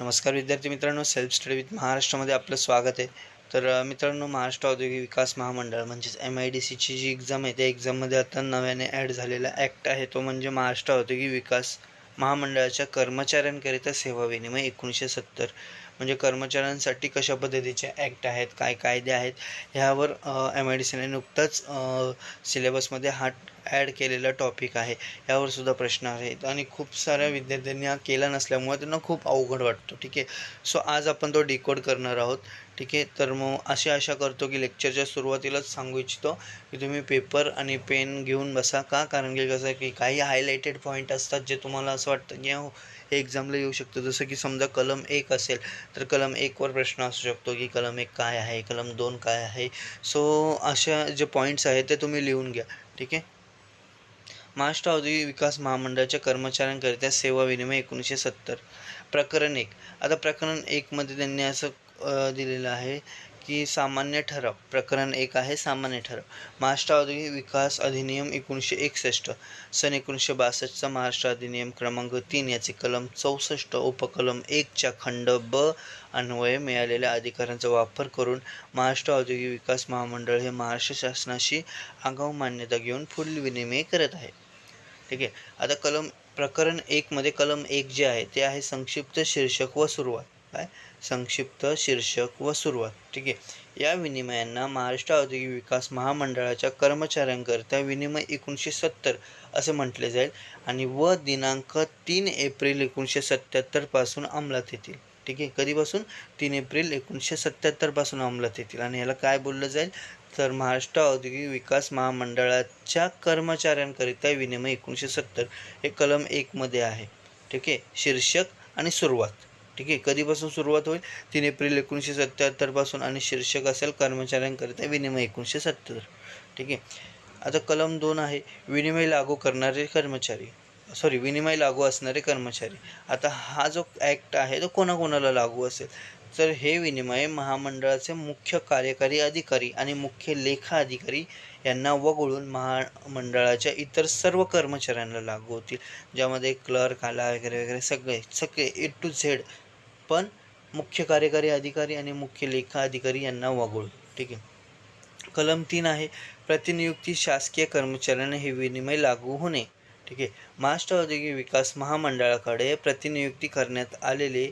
नमस्कार विद्यार्थी मित्रांनो सेल्फ स्टडी विथ महाराष्ट्रामध्ये आपलं स्वागत आहे. तर मित्रांनो महाराष्ट्र औद्योगिक विकास महामंडळ म्हणजेच एम आय डी सीची जी एक्झाम आहे त्या एक्झाममध्ये आता नव्याने ॲड झालेला ॲक्ट आहे तो म्हणजे महाराष्ट्र औद्योगिक विकास महामंडळाच्या कर्मचाऱ्यांकरिता सेवा विनिमय एकोणीसशे सत्तर. म्हणजे कर्मचाऱ्यांसाठी कशा पद्धतीचे ॲक्ट आहेत काय कायदे आहेत ह्यावर एम आय डी सीने नुकताच सिलेबसमध्ये हा ॲड केलेला टॉपिक आहे. यावर सुद्धा प्रश्न आहेत. आणि खूप साऱ्या विद्यार्थ्यांनी हा केला नसल्यामुळे त्यांना खूप अवघड वाटतो. ठीक आहे? सो आज आपण तो डिकोड करणार आहोत. ठीक आहे? तर मग अशी आशा करतो की लेक्चरच्या सुरुवातीलाच सांगू इच्छितो की तुम्ही पेपर आणि पेन घेऊन बसा का? कारण की कसं आहे की काही हायलाइटेड पॉईंट असतात जे तुम्हाला असं वाटतं की हो हे एक्झामला येऊ शकतं. जसं की समजा कलम एक असेल तर कलम एकवर प्रश्न असू शकतो की कलम एक काय आहे? कलम दोन काय आहे? सो अशा जे पॉईंट्स आहेत ते तुम्ही लिहून घ्या. ठीक आहे? महाराष्ट्र औद्योगिक विकास महामंडळाच्या कर्मचाऱ्यांकरिता सेवा विनिमय एकोणीसशे सत्तर. प्रकरण एक. आता प्रकरण एकमध्ये त्यांनी असं दिलेलं आहे की सामान्य ठराव. प्रकरण एक आहे सामान्य ठराव. महाराष्ट्र औद्योगिक विकास अधिनियम एकोणीसशे एकसष्ट सन एकोणीसशे बासष्टचा महाराष्ट्र अधिनियम क्रमांक तीन याचे कलम चौसष्ट उपकलम एकच्या खंड ब अन्वये मिळालेल्या अधिकारांचा वापर करून महाराष्ट्र औद्योगिक विकास महामंडळ हे महाराष्ट्र शासनाशी आगाऊ मान्यता घेऊन पुढील विनिमय करत आहे. ठीक आहे? आता कलम प्रकरण एकमध्ये कलम एक जे आहे ते आहे संक्षिप्त शीर्षक व सुरुवात. काय? संक्षिप्त शीर्षक व सुरुवात. ठीक आहे? या विनिमयांना महाराष्ट्र औद्योगिक विकास महामंडळाच्या कर्मचाऱ्यांकरिता विनिमय एकोणीसशे सत्तर असे म्हटले जाईल आणि व दिनांक तीन एप्रिल एकोणीसशे सत्याहत्तरपासून अंमलात येतील. ठीक आहे? कधीपासून? तीन एप्रिल एकोणीसशे सत्याहत्तरपासून अंमलात येतील. आणि याला काय बोललं जाईल? तर महाराष्ट्र औद्योगिक विकास महामंडळाच्या कर्मचाऱ्यांकरिता विनिमय एकोणीसशे सत्तर हे कलम एकमध्ये आहे. ठीक आहे? शीर्षक आणि सुरुवात. ठीक आहे? कधीपासून सुरुवात होईल? तीन एप्रिल एकोणीसशे सत्त्याहत्तरपासून आणि शीर्षक असेल कर्मचाऱ्यांकरिता विनिमय एकोणीसशे सत्तर. ठीक आहे? आता कलम दोन आहे विनिमय लागू करणारे कर्मचारी. सॉरी विनिमय लागू असणारे कर्मचारी. आता हा जो ॲक्ट आहे तो कोणाकोणाला लागू असेल? तर हे विनिमय महामंडळाचे मुख्य कार्यकारी अधिकारी आणि मुख्य लेखा अधिकारी यांना वगळून महामंडळाच्या इतर सर्व कर्मचाऱ्यांना लागू होतील. ज्यामध्ये क्लर्क आला वगैरे वगैरे सगळे सगळे ए टू झेड पण मुख्य कार्यकारी अधिकारी आणि मुख्य लेखा अधिकारी यांना वगळून. ठीक आहे? कलम तीन आहे प्रतिनियुक्ती शासकीय कर्मचाऱ्यांना हे विनिमय लागू होणे. ठीक आहे? महाराष्ट्र औद्योगिक विकास महामंडळाकडे प्रतिनियुक्ती करण्यात आलेले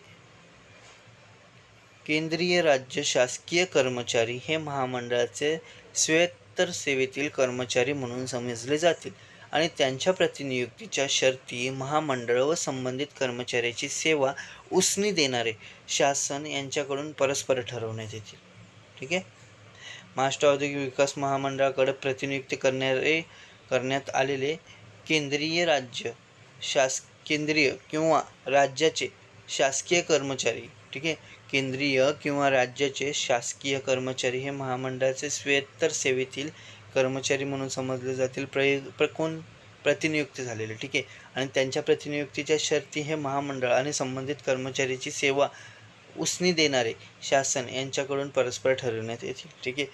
केंद्रीय राज्य शासकीय कर्मचारी हे महामंडळाचे स्वेत्तर सेवेतील कर्मचारी म्हणून समजले जातील आणि त्यांच्या प्रतिनियुक्तीच्या शर्ती महामंडळ व संबंधित कर्मचाऱ्याची सेवा उसनी देणारे शासन यांच्याकडून परस्पर ठरवण्यात येतील. ठीक आहे? महाराष्ट्र औद्योगिक विकास महामंडळाकडे प्रतिनियुक्ती करणारे करण्यात आलेले केंद्रीय राज्य शास केंद्रीय किंवा राज्याचे शासकीय कर्मचारी ठीक आहे? केंद्रीय किंवा राज्याचे शासकीय कर्मचारी हे महामंडळाचे स्वेत्तर सेवेतील कर्मचारी म्हणून समजले जातील. प्रय प्र कोण? प्रतिनियुक्त झालेले. ठीक आहे? आणि त्यांच्या प्रतिनियुक्तीच्या शर्ती हे महामंडळ आणि संबंधित कर्मचाऱ्याची सेवा उसनी देणारे शासन यांच्याकडून परस्पर ठरवण्यात येतील. ठीक आहे?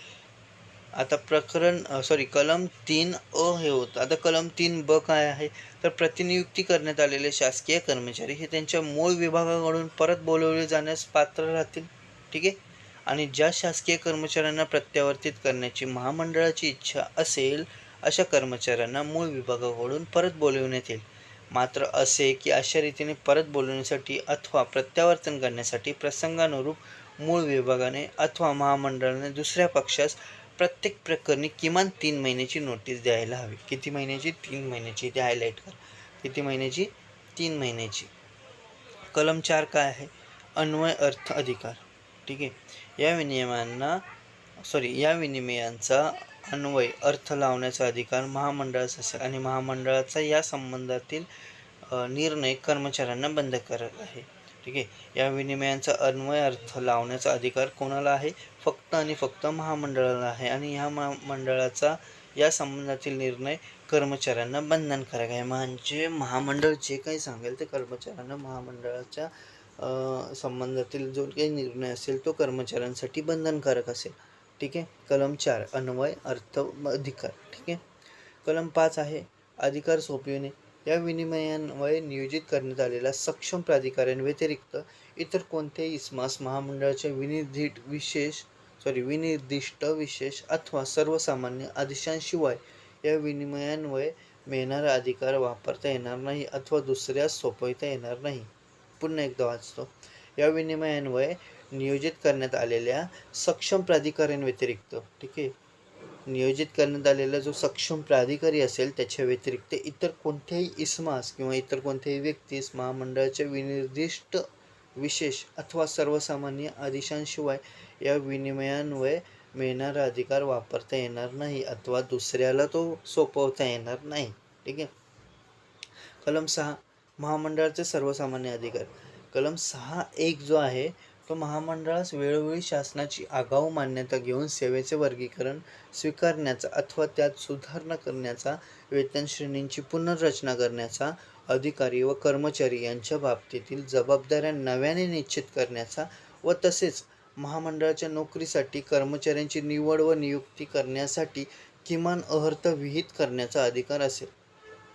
आता प्रकरण सॉरी कलम तीन अ हे होतं. आता कलम तीन ब काय आहे? तर प्रतिनियुक्ती करण्यात आलेले शासकीय कर्मचारी हे त्यांच्या मूळ विभागाकडून परत बोलवले जाण्यास पात्र राहतील ठीक आहे? आणि ज्या शासकीय कर्मचाऱ्यांना प्रत्यावर्तित करण्याची महामंडळाची इच्छा असेल अशा कर्मचाऱ्यांना मूळ विभागाकडून परत बोलवण्यात येईल. मात्र असे की अशा रीतीने परत बोलवण्यासाठी अथवा प्रत्यावर्तन करण्यासाठी प्रसंगानुरूप मूळ विभागाने अथवा महामंडळाने दुसऱ्या पक्षास प्रत्येक प्रकरणी किमान तीन महिन्याची नोटीस द्यायला हवी. किती महिन्याची? तीन महिन्याची. ते हायलाईट कर. किती महिन्याची? तीन महिन्याची. कलम चार काय आहे? अन्वय अर्थ अधिकार. ठीक आहे? या विनियमांना सॉरी या विनिमयांचा अन्वय अर्थ लावण्याचा अधिकार महामंडळाचा असेल आणि महामंडळाचा या संबंधातील निर्णय कर्मचाऱ्यांना बंद करत आहे. ठीक आहे. या विनिमयांचा अन्वय अर्थ लावण्याचा अधिकार कोणाला आहे? फक्त आणि फक्त महामंडळाला आहे. आणि ह्या महामंडळाचा या संबंधातील निर्णय कर्मचाऱ्यांना बंधनकारक आहे. म्हणजे महामंडळ जे काही सांगेल ते कर्मचाऱ्यांना महामंडळाच्या संबंधातील जो काही निर्णय असेल तो कर्मचाऱ्यांसाठी बंधनकारक असेल. ठीक आहे? कलम चार अन्वय अर्थ अधिकार. ठीक आहे? कलम पाच आहे. अधिकार सोपविणे. या विनिमयांमुळे नियोजित करण्यात आलेल्या सक्षम प्राधिकाऱ्यांव्यतिरिक्त इतर कोणत्याही इस्मास महामंडळाच्या विनिर्दिष्ट विशेष सॉरी विनिर्दिष्ट विशेष अथवा सर्वसामान्य आदेशांशिवाय या विनिमयांमुळे मिळणारा अधिकार वापरता येणार नाही अथवा दुसऱ्यास सोपविता येणार नाही. पुन्हा एकदा वाचतो. या विनिमयांमुळे नियोजित करण्यात आलेल्या सक्षम प्राधिकाऱ्यांव्यतिरिक्त ठीक आहे? नियोजित करण्यात आलेला जो सक्षम प्राधिकारी असेल त्याच्या व्यतिरिक्त इतर कोणत्याही इसमास किंवा इतर कोणत्याही व्यक्तीस महामंडळाच्या विनिर्दिष्ट विशेष अथवा सर्वसामान्य आदेशांशिवाय या विनिमयान्वये मिळणारा अधिकार वापरता येणार नाही अथवा दुसऱ्याला तो सोपवता येणार नाही. ठीक आहे? कलम सहा महामंडळाचे सर्वसामान्य अधिकार. कलम सहा एक जो आहे तो महामंडळास वेळोवेळी शासनाची आगाऊ मान्यता घेऊन सेवेचे वर्गीकरण स्वीकारण्याचा अथवा त्यात सुधारणा करण्याचा वेतन श्रेणींची पुनर्रचना करण्याचा अधिकारी व कर्मचारी यांच्या बाबतीतील जबाबदाऱ्या नव्याने निश्चित करण्याचा व तसेच महामंडळाच्या नोकरीसाठी कर्मचाऱ्यांची निवड व नियुक्ती करण्यासाठी किमान अहर्त विहित करण्याचा अधिकार असेल.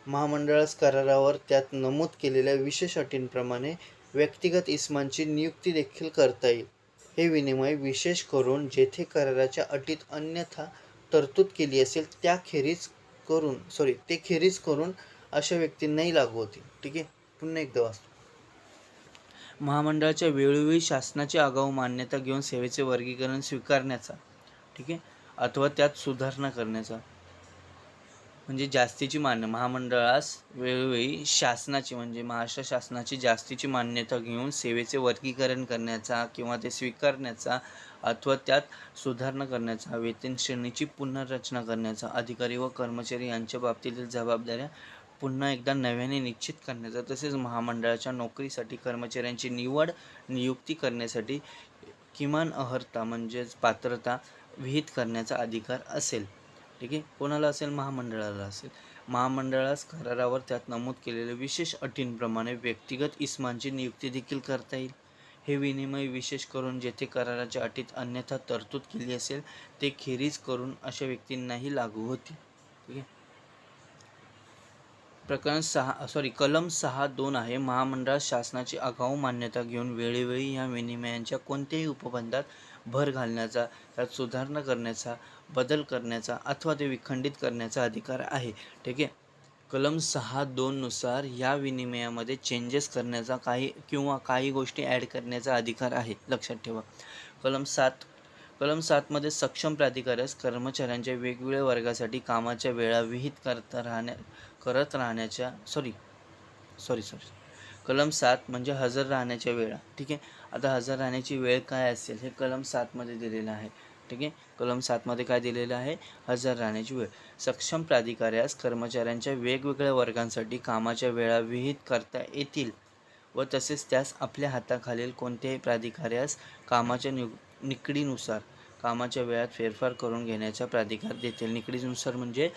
महामंडळास करारावर त्यात नमूद केलेल्या विशेष अटींप्रमाणे व्यक्तिगत इस्मांची नियुक्ती देखील करता येईल. हे विनिमय विशेष करून जेथे कराराच्या अटीत अन्यथा तरतूद केली असेल त्याखेरीज करून सॉरी ते खेरीज करून अशा व्यक्तींनाही लागू होतील. ठीक आहे? पुन्हा एकदा वाचतो. महामंडळाच्या वेळोवेळी शासनाची आगाऊ मान्यता घेऊन सेवेचे वर्गीकरण स्वीकारण्याचा ठीक आहे? अथवा त्यात सुधारणा करण्याचा. म्हणजे जास्तीची मान्य महामंडळास वेळोवेळी शासनाची म्हणजे महाराष्ट्र शासनाची जास्तीची मान्यता घेऊन सेवेचे वर्गीकरण करण्याचा किंवा ते स्वीकारण्याचा अथवा त्यात सुधारणा करण्याचा वेतन श्रेणीची पुनर्रचना करण्याचा अधिकारी व कर्मचारी यांच्या बाबतीतील जबाबदाऱ्या पुन्हा एकदा नव्याने निश्चित करण्याचा तसेच महामंडळाच्या नोकरीसाठी कर्मचाऱ्यांची निवड नियुक्ती करण्यासाठी किमान अहर्ता म्हणजेच पात्रता विहित करण्याचा अधिकार असेल. ठीक आहे कोणाला असेल? महामंडळाला असेल. महामंडळास करारावर त्यात नमूद केलेल्या विशेष अटींप्रमाणे व्यक्तिगत इस्मांची नियुक्ती देखील करता येईल. हे विनिमय विशेष करून जेथे कराराच्या अटीत अन्यथा तरतूद केली असेल ते खेरीज करून अशा व्यक्तींनाही लागू होतील. ठीक आहे? प्रकरण सहा सॉरी कलम सहा दोन आहे. महामंडळात शासनाची आगाऊ मान्यता घेऊन वेळोवेळी या विनिमयांच्या कोणत्याही उपबंधात भर घालण्याचा त्यात सुधारणा करण्याचा बदल करण्याचा अथवा ते विखंडित करण्याचा अधिकार आहे. ठीक आहे? कलम सहा दोननुसार या विनिमयामध्ये चेंजेस करण्याचा काही किंवा काही गोष्टी ॲड करण्याचा अधिकार आहे. लक्षात ठेवा. कलम सात कलम सातमध्ये सक्षम प्राधिकाऱ्यास कर्मचाऱ्यांच्या वेगवेगळ्या वर्गासाठी कामाच्या वेळा विहित करता राहण्या करत राहण्याच्या सॉरी सॉरी सॉरी कलम सात म्हणजे हजर राहण्याच्या वेळा. ठीक आहे? आता हजर राहण्याची वेळ काय असेल हे कलम सातमध्ये दिलेलं आहे. ठीक आहे? कलम सातमध्ये काय दिलेलं आहे? हजर राहण्याची वेळ. सक्षम प्राधिकाऱ्यास कर्मचाऱ्यांच्या वेगवेगळ्या वर्गांसाठी कामाच्या वेळा विहित करता येतील व तसेच त्यास आपल्या हाताखालील कोणत्याही प्राधिकाऱ्यास कामाच्या नि निकडीनुसार कामाच्या वेळात फेरफार करून घेण्याचा प्राधिकार देतील. निकडीनुसार म्हणजे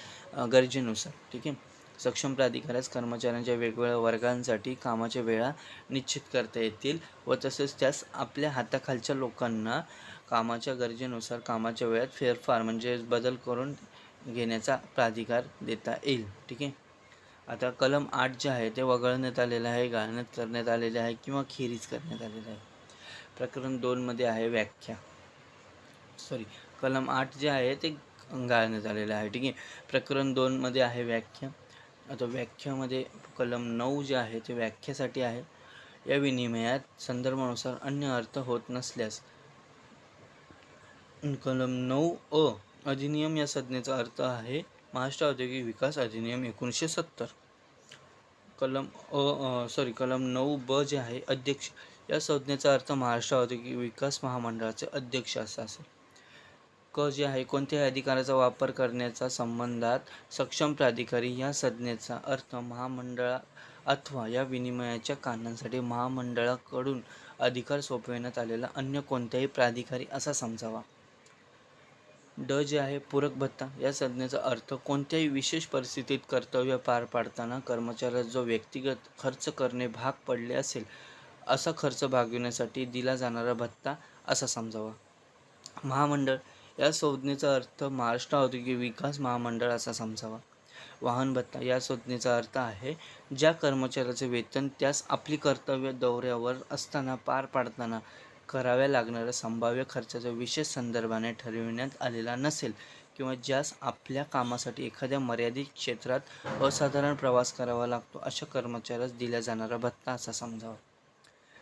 गरजेनुसार. ठीक आहे? सक्षम प्राधिकाऱ्यास कर्मचाऱ्यांच्या वेगवेगळ्या वर्गांसाठी कामाच्या वेळा निश्चित करता येतील व तसेच त्यास आपल्या हाताखालच्या लोकांना कामाच्या गरजेनुसार कामाच्या वेळात फेरफार म्हणजे बदल करून घेण्याचा प्राधिकार देता येईल. ठीक आहे? आता कलम आठ जे आहे ते वगळण्यात आलेलं आहे गाळण्यात करण्यात आलेले आहे किंवा खेरीज करण्यात आलेलं आहे. प्रकरण दोनमध्ये आहे व्याख्या. सॉरी कलम आठ जे आहे ते गाळण्यात आलेलं आहे. ठीक आहे? प्रकरण दोनमध्ये आहे व्याख्या. आता व्याख्यामध्ये कलम नऊ जे आहे ते व्याख्यासाठी आहे. या विनिमयात संदर्भानुसार अन्य अर्थ होत नसल्यास. कलम नऊ अ अधिनियम या संज्ञेचा अर्थ आहे महाराष्ट्र औद्योगिक विकास अधिनियम एकोणीसशे सत्तर. कलम अ सॉरी कलम नऊ ब जे आहे अध्यक्ष. या संज्ञेचा अर्थ महाराष्ट्र औद्योगिक विकास महामंडळाचे अध्यक्ष असा असेल. क जे आहे कोणत्याही अधिकाराचा वापर करण्याचा संबंधात सक्षम प्राधिकारी या संज्ञेचा अर्थ महामंडळा अथवा या विनिमयाच्या कारणांसाठी महामंडळाकडून अधिकार सोपविण्यात आलेला अन्य कोणत्याही प्राधिकारी असा समजावा. ड जे आहे पूरक भत्ता. या संज्ञेचा अर्थ कोणत्याही विशेष परिस्थितीत कर्तव्य पार पाडताना कर्मचाऱ्यास जो व्यक्तिगत खर्च करणे भाग पडले असेल असा खर्च भागविण्यासाठी दिला जाणारा भत्ता असा समजावा. महामंडळ या संज्ञेचा अर्थ महाराष्ट्र औद्योगिक विकास महामंडळ असा समजावा. वाहन भत्ता या संज्ञेचा अर्थ आहे ज्या कर्मचाऱ्याचे वेतन त्यास आपली कर्तव्य दौऱ्यावर असताना पार पाडताना कराव्या लागणाऱ्या संभाव्य खर्चाच्या विशेष संदर्भाने ठरविण्यात आलेला नसेल किंवा ज्यास आपल्या कामासाठी एखाद्या मर्यादित क्षेत्रात असाधारण प्रवास करावा लागतो अशा कर्मचाऱ्यास दिला जाणारा भत्ता असा समजावा.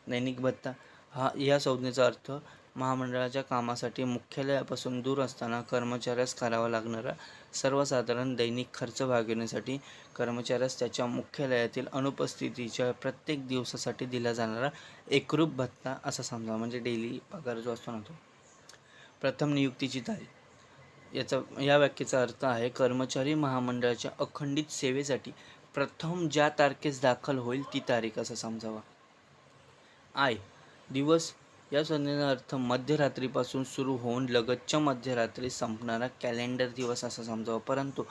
दैनिक भत्ता हा या संज्ञेचा अर्थ महामंडळाच्या कामासाठी मुख्यालयापासून दूर असताना कर्मचाऱ्यास करावा लागणारा सर्वसाधारण दैनिक खर्च भागविण्यासाठी कर्मचाऱ्यास त्याच्या मुख्यालयातील अनुपस्थितीच्या प्रत्येक दिवसासाठी दिला जाणारा एकरूप भत्ता असा समजा म्हणजे डेली पगार जो असतो ना तो. प्रथम नियुक्तीची तारीख. याचा या व्याख्येचा अर्थ आहे कर्मचारी महामंडळाच्या अखंडित सेवेसाठी प्रथम ज्या तारखेस दाखल होईल ती तारीख असं समजावा. आय. दिवस या संज्ञेचा अर्थ मध्यरात्रीपासून सुरू होऊन लगतच्या मध्यरात्री संपणारा कॅलेंडर दिवस असा समजावा. परंतु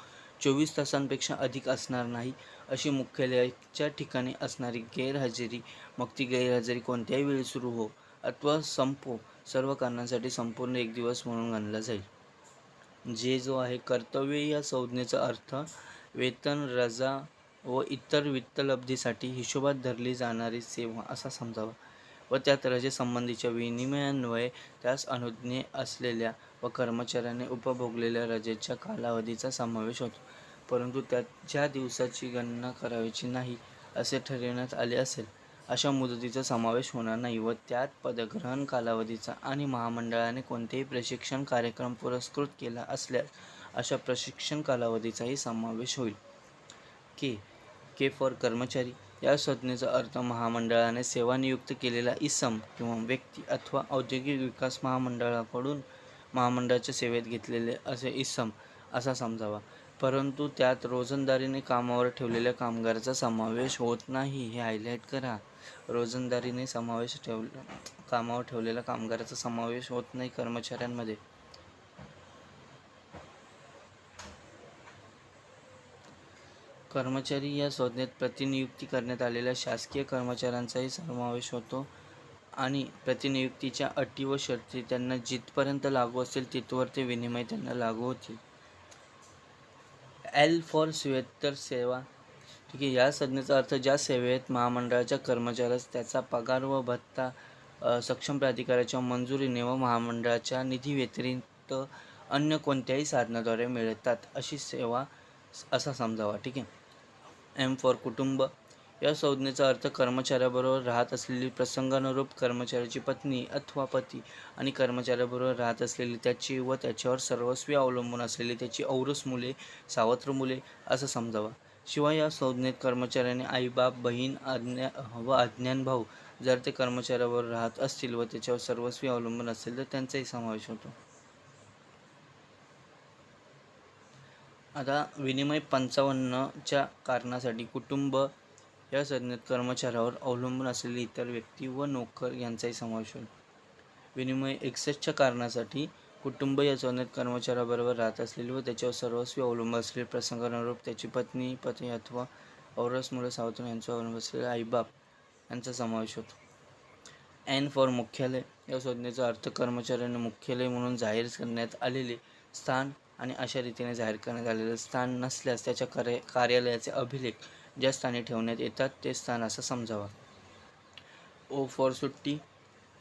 चोवीस तासांपेक्षा अधिक असणार नाही अशी मुख्यालयाच्या ठिकाणी असणारी गैरहजेरी मग ती गैरहजेरी कोणत्याही वेळी सुरू हो अथवा संपो सर्व कारणांसाठी संपूर्ण एक दिवस म्हणून गणला जाईल. जे जो आहे कर्तव्य या संज्ञेचा अर्थ वेतन रजा व इतर वित्तलब्धीसाठी हिशोबात धरली जाणारी सेवा असा समजावा. व त्यात रजेसंबंधीच्या विनिमयान्वये त्यास अनुज्ञेय असलेल्या व कर्मचाऱ्याने उपभोगलेल्या रजेच्या कालावधीचा समावेश होतो. परंतु त्यात ज्या दिवसाची गणना करावयाची नाही असे ठरविण्यात आले असेल अशा मुदतीचा समावेश होणार नाही व त्यात पदग्रहण कालावधीचा आणि महामंडळाने कोणतेही प्रशिक्षण कार्यक्रम पुरस्कृत केला असल्यास अशा प्रशिक्षण कालावधीचाही समावेश होईल. के. के. फॉर कर्मचारी या संज्ञेचा अर्थ महामंडळाने सेवानियुक्त केलेला इसम किंवा व्यक्ती अथवा औद्योगिक विकास महामंडळाकडून महामंडळाच्या सेवेत घेतलेले असे इसम असा समजावा. परंतु त्यात रोजंदारीने कामावर ठेवलेल्या कामगाराचा समावेश होत नाही हे हायलाईट करा. रोजंदारीने समावेश ठेव कामावर ठेवलेल्या कामगाराचा समावेश होत नाही कर्मचाऱ्यांमध्ये. कर्मचारी या संज्ञेत प्रतिनियुक्ती करण्यात आलेल्या शासकीय कर्मचाऱ्यांचाही समावेश होतो आणि प्रतिनियुक्तीच्या अटी व शर्ती त्यांना जिथपर्यंत लागू असतील तिथवर ते विनिमय त्यांना लागू होतील. एल फॉर सुवेत्तर सेवा. ठीक आहे या संज्ञेचा अर्थ ज्या सेवेत महामंडळाच्या कर्मचाऱ्यास त्याचा पगार व भत्ता सक्षम प्राधिकाराच्या मंजुरीने व महामंडळाच्या निधी व्यतिरिक्त अन्य कोणत्याही साधनाद्वारे मिळतात अशी सेवा असा समजावा. ठीक आहे. एम फॉर कुटुंब. या संज्ञेचा अर्थ कर्मचाऱ्याबरोबर राहत असलेली प्रसंगानुरूप कर्मचाऱ्याची पत्नी अथवा पती आणि कर्मचाऱ्याबरोबर राहत असलेली त्याची व त्याच्यावर सर्वस्वी अवलंबून असलेली त्याची औरस मुले सावत्र मुले असं समजावा. शिवाय या संज्ञेत कर्मचाऱ्याने आईबाप बहीण आज्ञा व अज्ञान भाऊ जर ते कर्मचाऱ्याबरोबर राहत असतील व त्याच्यावर सर्वस्वी अवलंबून असतील तर त्यांचाही समावेश होतो. आता विनिमय पंचावन्नच्या कारणासाठी कुटुंब या संज्ञेत कर्मचाऱ्यावर अवलंबून असलेली इतर व्यक्ती व नोकर यांचाही समावेश होईल. विनिमय एकसष्टच्या कारणासाठी कुटुंब या संज्ञेत कर्मचाऱ्याबरोबर राहत असलेली व त्याच्यावर सर्वस्वी अवलंबून असलेले प्रसंगानुरूप त्याची पत्नी पती अथवा औरस मुलं सावतून यांच्यावर अवलंबून असलेले आईबाप यांचा समावेश होतो. एन फॉर मुख्यालय या संज्ञेचा अर्थ कर्मचाऱ्यांनी मुख्यालय म्हणून जाहीर करण्यात आलेले स्थान आणि अशा रीतीने जाहीर करण्यात आलेलं स्थान नसल्यास त्याच्या कार्य कार्यालयाचे अभिलेख ज्या स्थानी ठेवण्यात येतात ते स्थान असं समजावा. ओ फॉर सुट्टी.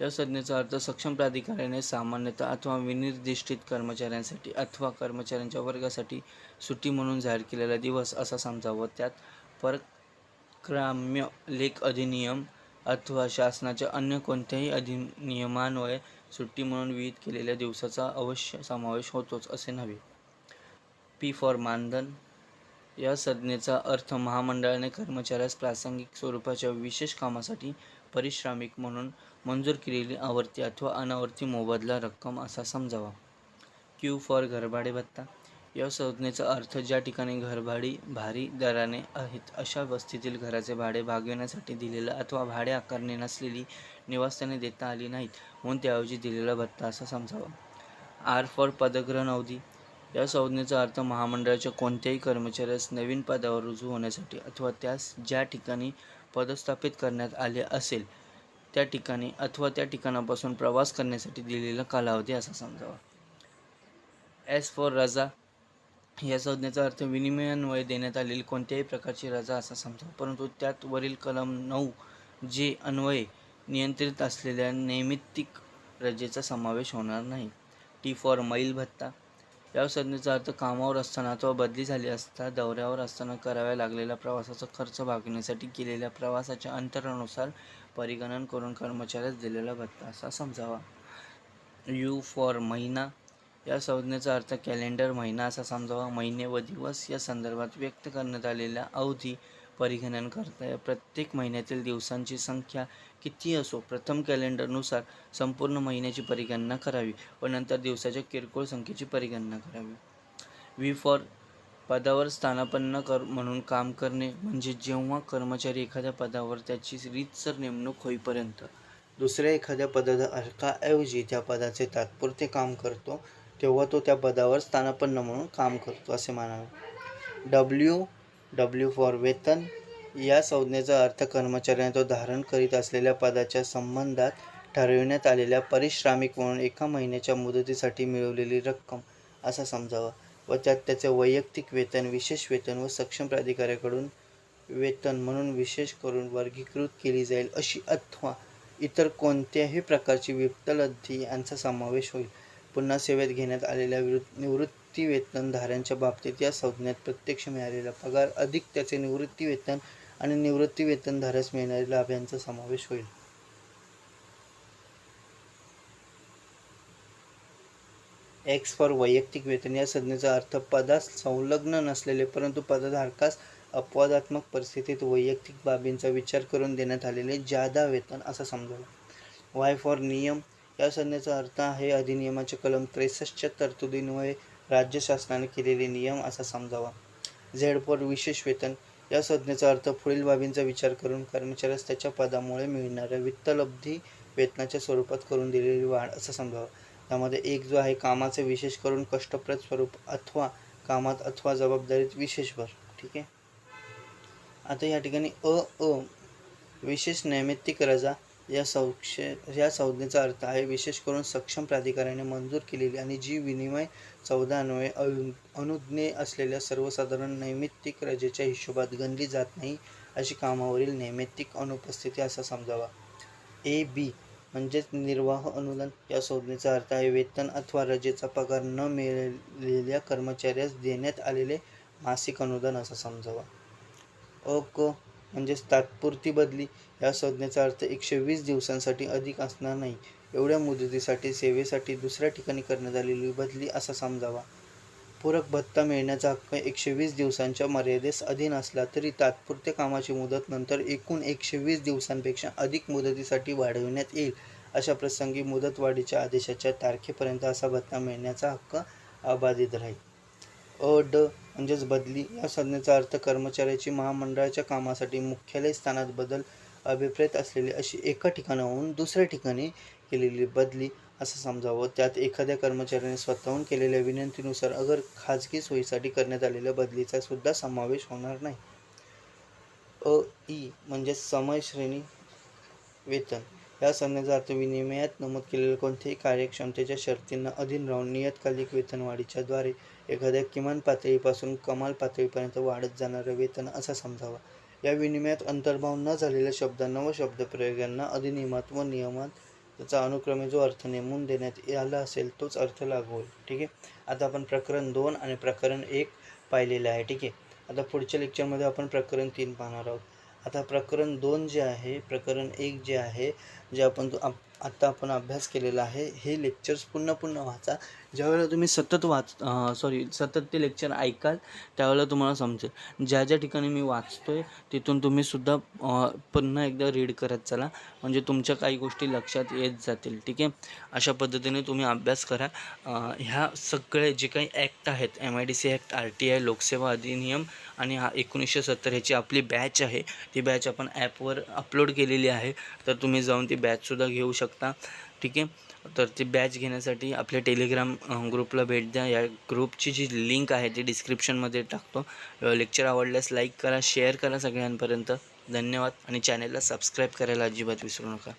या संज्ञेचा अर्थ सक्षम प्राधिकाऱ्याने सामान्यतः अथवा विनिर्दिष्टित कर्मचाऱ्यांसाठी अथवा कर्मचाऱ्यांच्या वर्गासाठी सुट्टी म्हणून जाहीर केलेला दिवस असा समजावा. त्यात परक्राम्य लेख अधिनियम अथवा शासनाच्या अन्य कोणत्याही अधिनियमान्वये सुट्टी म्हणून विहित केलेल्या दिवसाचा अवश्य समावेश होतोच असे नव्हे. पी फॉर मानधन. या संज्ञेचा अर्थ महामंडळाने कर्मचाऱ्यास प्रासंगिक स्वरूपाच्या विशेष कामासाठी परिश्रामिक म्हणून मंजूर केलेली आवर्ती अथवा अनावर्ती मोबदला रक्कम असा समजावा. क्यू फॉर घरभाडे भत्ता. या संज्ञेचा अर्थ ज्या ठिकाणी घरभाडी भारी दराने आहेत अशा वस्तीतील घराचे भाडे भागविण्यासाठी दिलेलं अथवा भाडे आकारणी नसलेली निवासस्थाने देता आली नाहीत म्हणून त्याऐवजी दिलेला भत्ता असा समजावा. आर फॉर पदग्रहण अवधी या संज्ञेचा अर्थ महामंडळाच्या कोणत्याही कर्मचाऱ्यास नवीन पदावर रुजू होण्यासाठी अथवा त्यास ज्या ठिकाणी पदस्थापित करण्यात आले असेल त्या ठिकाणी अथवा त्या ठिकाणापासून प्रवास करण्यासाठी दिलेला कालावधी असा समजावा. एस फॉर रजा या संज्ञेचा अर्थ विनिमयान्वये देण्यात आलेली कोणत्याही प्रकारची रजा असा समजा परंतु त्यात वरील कलम नऊ जे अन्वये नियंत्रित असलेल्या नैमित्तिक रजेचा समावेश होणार नाही. टी फॉर मैल भत्ता या संज्ञेचा अर्थ कामावर असताना अथवा बदली झाली असता दौऱ्यावर असताना कराव्या लागलेल्या प्रवासाचा खर्च भागण्यासाठी केलेल्या प्रवासाच्या अंतरानुसार परिगणन करून कर्मचाऱ्यास दिलेला भत्ता असा समजावा. यू फॉर महिना. या संज्ञेचा अर्थ कॅलेंडर महिना असा समजावा. महिने व दिवस या संदर्भात व्यक्त करण्यात आलेल्या अवधी परिगणन करता या प्रत्येक महिन्यातील दिवसांची संख्या किती असो प्रथम कॅलेंडरनुसार संपूर्ण महिन्याची परिगणना करावी व नंतर दिवसाच्या किरकोळ संख्येची परिगणना करावी. व्ही फॉर पदावर स्थानापन्न कर म्हणून काम करणे म्हणजे जेव्हा कर्मचारी एखाद्या पदावर त्याची रीतसर नेमणूक होईपर्यंत. दुसऱ्या एखाद्या पदाधिकाऐवजी त्या पदाचे तात्पुरते काम करतो तेव्हा तो त्या पदावर स्थानापन्न म्हणून काम करतो असे मानावे डब्ल्यू डब्ल्यू फॉर वेतन या संज्ञेचा अर्थ कर्मचाऱ्याने तो धारण करीत असलेल्या पदाच्या संबंधात ठरविण्यात आलेल्या परिश्रामिक म्हणून एका महिन्याच्या मुदतीसाठी मिळवलेली रक्कम असा समजावा. व त्यात त्याचे वैयक्तिक वेतन विशेष वेतन व सक्षम प्राधिकाऱ्याकडून वेतन म्हणून विशेष करून वर्गीकृत केली जाईल अशी अथवा इतर कोणत्याही प्रकारची वित्तलब्धी यांचा समावेश होईल. पुन्हा सेवेत घेण्यात आलेल्या विरुद्ध निवृत्त वेतनधाऱ्यांच्या बाबतीत या संज्ञेत प्रत्यक्ष मिळालेला पगार अधिक त्याचे निवृत्ती वेतन आणि निवृत्ती वेतनधाऱ्यास मिळणारे लाभ यांचा समावेश होईल. एक्स फॉर वैयक्तिक वेतन या संज्ञेचा अर्थ पदास संलग्न नसलेले परंतु पदधारकास अपवादात्मक परिस्थितीत वैयक्तिक बाबींचा विचार करून देण्यात आलेले जादा वेतन असं समजावं. वाय फॉर नियम या संज्ञेचा अर्थ आहे अधिनियमाच्या कलम त्रेसष्टच्या तरतुदींमुळे राज्य शासनाने केलेले नियम असा समजावा. झेड फॉर विशेष वेतन या संज्ञेचा अर्थ पुढील बाबींचा विचार करून कर्मचाऱ्यास त्याच्या पदामुळे मिळणाऱ्या वित्तलब्धी वेतनाच्या स्वरूपात करून दिलेली वाढ असं समजावं. त्यामध्ये एक जो आहे कामाचे विशेष करून कष्टप्रद स्वरूप अथवा कामात अथवा जबाबदारीत विशेष भर. ठीक आहे? आता या ठिकाणी अ अ विशेष नैमित्तिक रजा या संक्षे या संज्ञेचा अर्थ आहे विशेष करून सक्षम प्राधिकाऱ्याने मंजूर केलेली आणि जी विनिमय चौदा अन्वये अनु अनुज्ञे असलेल्या सर्वसाधारण नैमित्तिक रजेच्या हिशोबात गणली जात नाही अशी कामावरील नैमित्तिक अनुपस्थिती असा समजावा. ए बी म्हणजेच निर्वाह अनुदान. या संज्ञेचा अर्थ आहे वेतन अथवा रजेचा पगार न मिळालेल्या कर्मचाऱ्यास देण्यात आलेले मासिक अनुदान असा समजावा. अ क म्हणजेच तात्पुरती बदली या संज्ञेचा अर्थ एकशे वीस दिवसांसाठी अधिक असणार नाही. एवढ्या मुदतीसाठी सेवेसाठी दुसऱ्या ठिकाणी करण्यात आलेली बदली असा समजावा. पूरक भत्ता मिळण्याचा हक्क एकशे वीस दिवसांच्या मर्यादेस अधीन असला तरी तात्पुरत्या कामाची मुदत नंतर एकूण एकशे वीस दिवसांपेक्षा अधिक मुदतीसाठी वाढविण्यात येईल. अशा प्रसंगी मुदतवाढीच्या आदेशाच्या तारखेपर्यंत असा भत्ता मिळण्याचा हक्क अबाधित राहील. अ ड म्हणजेच बदली या संज्ञेचा अर्थ कर्मचाऱ्याची महामंडळाच्या कामासाठी मुख्यालय स्थानात बदल अभिप्रेत असलेली अशी एका ठिकाणाहून दुसऱ्या ठिकाणी केलेली बदली असं समजावं. त्यात एखाद्या कर्मचाऱ्याने स्वतःहून केलेल्या विनंतीनुसार अगर खाजगी सोयीसाठी करण्यात आलेल्या बदलीचा सुद्धा समावेश होणार नाही. अ ई म्हणजे समय श्रेणी वेतन. या संज्ञेचा अर्थ विनिमयात नमूद केलेल्या कोणत्याही कार्यक्षमतेच्या शर्तींना अधीन राहून नियतकालिक वेतनवाढीच्या द्वारे एखाद्या किमान पातळीपासून कमाल पातळीपर्यंत वाढत जाणारं वेतन असा समजावा. या विनिमयात अंतर्भाव न झालेल्या शब्दांना व शब्दप्रयोगांना अधिनियमात व नियमात त्याचा अनुक्रमे जो अर्थ नेमून देण्यात आला असेल तोच अर्थ लागू होईल. ठीक आहे? आता आपण प्रकरण दोन आणि प्रकरण एक पाहिलेलं आहे. ठीक आहे? आता पुढच्या लेक्चरमध्ये आपण प्रकरण तीन पाहणार आहोत. आता प्रकरण दोन जे आहे प्रकरण एक जे आहे जे आपण तो आत्ता आपण अभ्यास केलेला आहे हे लेक्चर्स पुन्हा पुन्हा वाचा. ज्यावेळेला तुम्ही सतत वाच सॉरी सतत ते लेक्चर ऐकाल त्यावेळेला तुम्हाला समजेल. ज्या ज्या ठिकाणी मी वाचतो आहे तिथून तुम्हीसुद्धा पुन्हा एकदा रीड करत चला. म्हणजे तुमच्या काही गोष्टी लक्षात येत जातील ठीक आहे? अशा पद्धतीने तुम्ही अभ्यास करा. ह्या सगळे जे काही ॲक्ट आहेत M I D C act R T I लोकसेवा अधिनियम आणि हा एकोणीसशे सत्तर ह्याची आपली बॅच आहे ती बॅच आपण ॲपवर अपलोड केलेली आहे. तर तुम्ही जाऊन ती बॅचसुद्धा घेऊ शकता ठीक आहे? तर ती बॅच घेण्यासाठी आपल्या टेलिग्राम ग्रुपला भेट द्या. या ग्रुपची जी लिंक आहे ती डिस्क्रिप्शनमध्ये टाकतो. लेक्चर आवडल्यास लाईक करा शेअर करा सगळ्यांपर्यंत. धन्यवाद. आणि चॅनलला सबस्क्राईब करायला अजिबात विसरू नका.